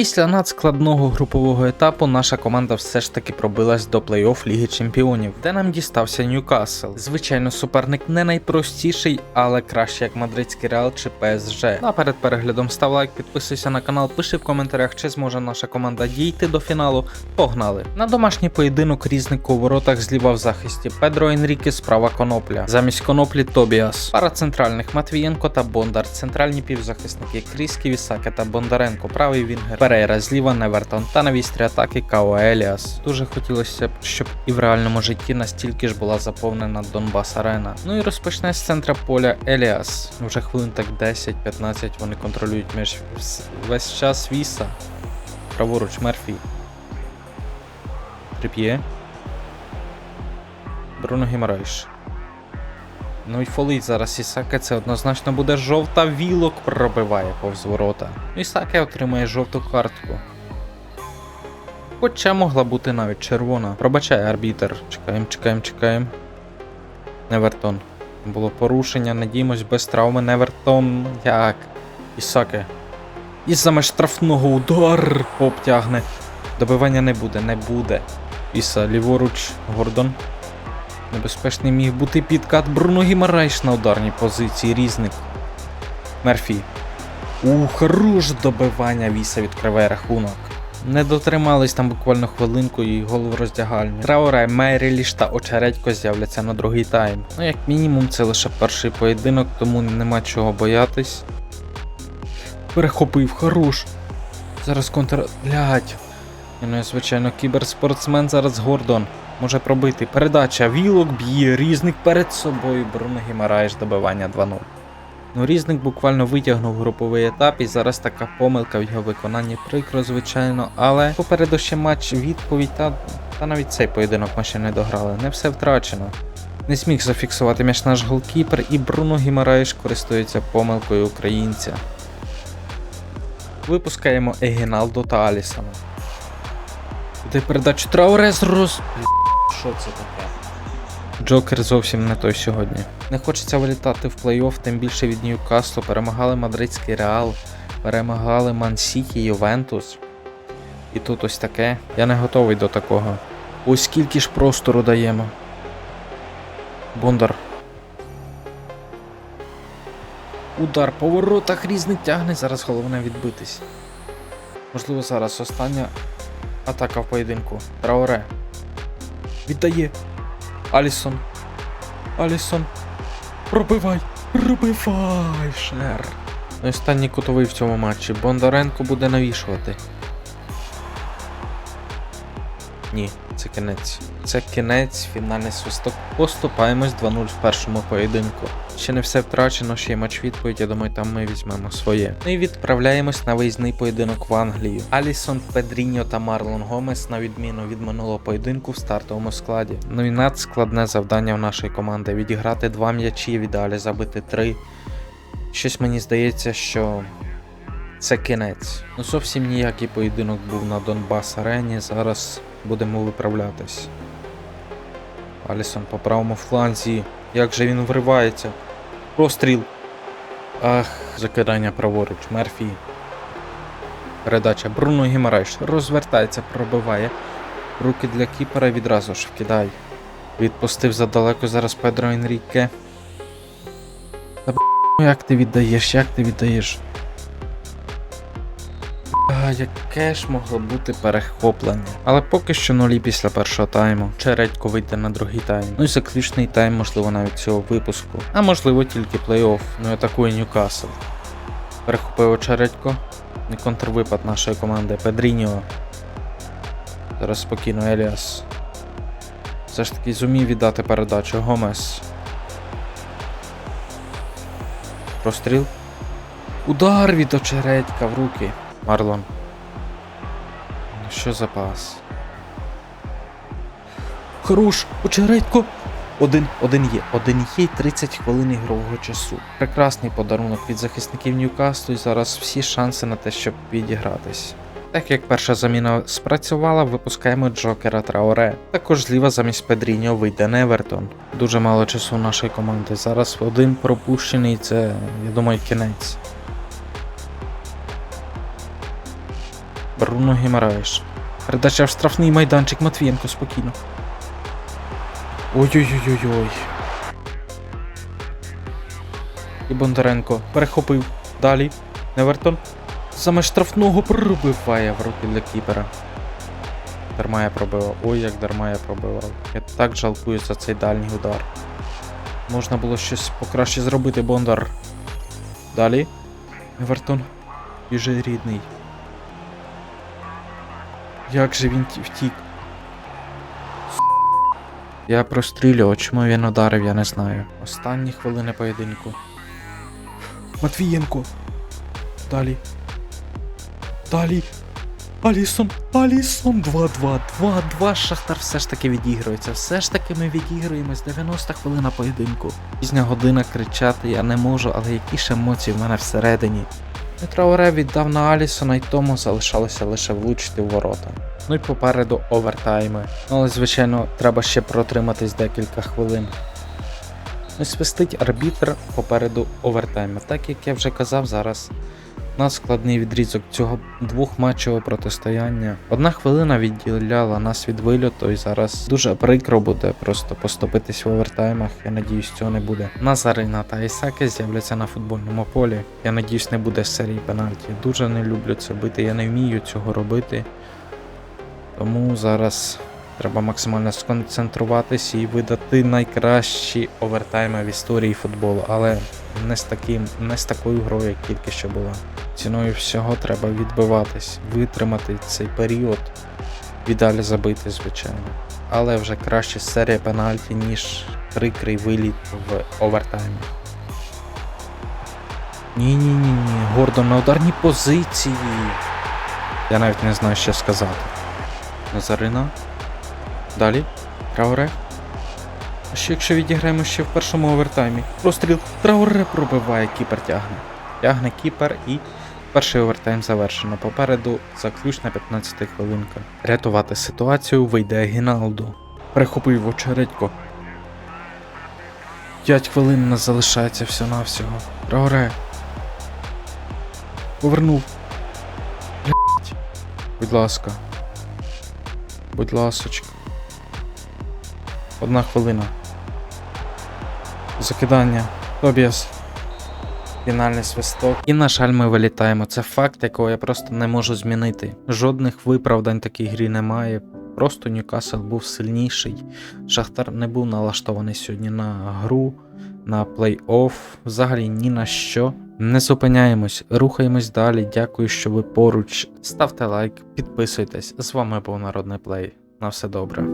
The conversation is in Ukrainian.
Після надскладного групового етапу наша команда все ж таки пробилась до плей-офф Ліги Чемпіонів, де нам дістався Ньюкасл. Звичайно, суперник не найпростіший, але краще як мадридський Реал чи ПСЖ. Ну а перед переглядом став лайк, підписуйся на канал, пиши в коментарях, чи зможе наша команда дійти до фіналу. Погнали! На домашній поєдинок різник у воротах зліва в захисті Педро Енріке, справа Конопля. Замість Коноплі Тобіас. Пара центральних Матвієнко та Бондар. Центральні півзахисники Кріскі, Вісаке та Бондаренко. Правий Вінгер. Перейра зліва Невертон та на вістрі атаки Као Еліас. Дуже хотілося б, щоб і в реальному житті настільки ж була заповнена Донбас Арена. Ну і розпочне з центра поля Еліас. Вже хвилин так 10-15 вони контролюють між весь час Віса. Праворуч Мерфі. Трип'є. Бруно Гімарайш. Ну і фолить зараз Ісаке, це однозначно буде жовта вілок пробиває повз ворота. Ісаке отримає жовту картку. Хоча могла бути навіть червона. Пробачає арбітер. Чекаємо, чекаємо, чекаємо. Невертон. Було порушення, надіємось без травми. Невертон. Як? Ісаке. І саме штрафного удар обтягне. Добивання не буде, не буде. Іса, ліворуч, Гордон. Небезпечний міг бути підкат Бруно Гімарайш на ударній позиції різник. Мерфі. У, хорош добивання Віса відкриває рахунок. Не дотримались там буквально хвилинку і гол в роздягальні. Трауре, Мейріліш та Очередько з'являться на другий тайм. Ну, як мінімум, це лише перший поєдинок, тому нема чого боятись. Перехопив, хорош. Зараз контр. Блять. Ну, звичайно, кіберспортсмен зараз Гордон. Може пробити. Передача. Вілок б'є, різник перед собою. Бруно Гімараєш добивання 2-0. Ну, різник буквально витягнув груповий етап, і зараз така помилка в його виконанні прикро, звичайно. Але попереду ще матч відповідь, та, та навіть цей поєдинок ми ще не дограли. Не все втрачено. Не зміг зафіксувати м'яч наш голкіпер, і Бруно Гімараєш користується помилкою українця. Випускаємо Егіналдо та Алісона. Де передачу Трауре з роз... Що це таке? Джокер зовсім не той сьогодні. Не хочеться вилітати в плей-офф, тим більше від Ньюкаслу. Перемагали мадридський Реал, перемагали Ман Сіті, Ювентус. І тут ось таке. Я не готовий до такого. Ось скільки ж простору даємо. Бондар. Удар по воротах різний тягне. Зараз головне відбитись. Можливо, зараз остання атака в поєдинку. Трауре. Віддає. Алісон. Алісон. Пробивай! Пробивай, шер. Ну, Останній кутовий в цьому матчі. Бондаренко буде навішувати. Ні, це кінець. Це кінець, фінальний свисток. Поступаємось 2-0 в першому поєдинку. Ще не все втрачено, ще й матч відповідь, я думаю, там ми візьмемо своє. Ну і відправляємось на виїзний поєдинок в Англію. Алісон, Педріньо та Марлон Гомес, на відміну від минулого поєдинку в стартовому складі. Ну і надскладне завдання в нашої команди відіграти два м'ячі, в ідеалі забити три. Щось мені здається, що це кінець. Ну зовсім ніякий поєдинок був на Донбас Арені. Зараз будемо виправлятись. Алісон по правому фланзі. Як же він вривається? Простріл. Ах, закидання праворуч. Мерфі. Передача. Бруно Гімарайш. Розвертається, пробиває. Руки для кіпера відразу ж вкидай. Відпустив задалеко зараз Педро Енріке. Та б**, як ти віддаєш, як ти віддаєш? А, яке ж могло бути перехоплення. Але поки що нулі після першого тайму. Чередько вийде на другий тайм. Ну і заключний тайм, можливо, навіть цього випуску. А можливо тільки плей-офф. Ну і атакує Ньюкасл. Перехопив Очередько. І контрвипад нашої команди Педріньо. Зараз спокійно Еліас. Все ж таки зумів віддати передачу Гомес. Простріл. Удар від очередька в руки. Марлон. Що за пас? Хорош! Очередько! Один, один є. Один є 30 хвилин ігрового часу. Прекрасний подарунок від захисників Ньюкаслу і зараз всі шанси на те, щоб відігратись. Так як перша заміна спрацювала, випускаємо Джокера Трауре. Також зліва замість Педріньо вийде Невертон. Дуже мало часу у нашої команди. Зараз один пропущений, це, я думаю, кінець. Бруно Гімараєш. Передача в штрафний майданчик Матвієнко спокійно. Ой-ой-ой-ой-ой. І Бондаренко перехопив. Далі. Невертон. Саме штрафного пробиває в руки для кіпера. Дарма я пробивав. Ой, як дарма я пробивав. Я так жалкую за цей дальній удар. Можна було щось покраще зробити, Бондар. Далі. Евертон. Біже рідний. Як же він втік? Я прострілював, чому він ударив, я не знаю. Останні хвилини поєдинку. Матвієнко. Далі. Далі. Алісон, Алісон, 2-2, 2-2. Шахтар все ж таки відігрується. Все ж таки ми відігруємось 90 хвилина поєдинку. Пізня година кричати я не можу, але які ж емоції в мене всередині. Дмитро віддав на Алісона і тому залишалося лише влучити в ворота. Ну і попереду овертайми. Ну, але, звичайно, треба ще протриматись декілька хвилин. Ну і свистить арбітр попереду овертайми. Так як я вже казав, зараз нас складний відрізок цього двохматчевого протистояння. Одна хвилина відділяла нас від вильоту, і зараз дуже прикро буде просто поступитись в овертаймах. Я надіюсь, цього не буде. Назарина та Ісаки з'являться на футбольному полі. Я надіюсь, не буде серії пенальті. Дуже не люблю це бити, я не вмію цього робити. Тому зараз треба максимально сконцентруватись і видати найкращі овертайми в історії футболу, але не з таким, не з такою грою, як тільки що була. Ціною всього треба відбиватись, витримати цей період і забити, звичайно. Але вже краще серія пенальті, ніж прикрий виліт в овертаймі. Ні, ні, ні, ні. Гордон на ударній позиції. Я навіть не знаю, що сказати. Назарина. Далі. Трауре. А що якщо відіграємо ще в першому овертаймі? Простріл. Трауре пробиває, кіпер тягне. Тягне кіпер і перший овертайм завершено. Попереду заключна 15 хвилинка. Рятувати ситуацію вийде Гіналду. Прихопив очередько. 5 хвилин нас залишається всього-навсього. Трауре. Повернув. Будь ласка. Будь ласочка. Одна хвилина. Закидання. Тобіас. Фінальний свисток. І, на жаль, ми вилітаємо. Це факт, якого я просто не можу змінити. Жодних виправдань такій грі немає. Просто Ньюкасл був сильніший. Шахтар не був налаштований сьогодні на гру, на плей-офф, взагалі ні на що. Не зупиняємось, рухаємось далі. Дякую, що ви поруч. Ставте лайк, підписуйтесь. З вами був Народний Плей. На все добре.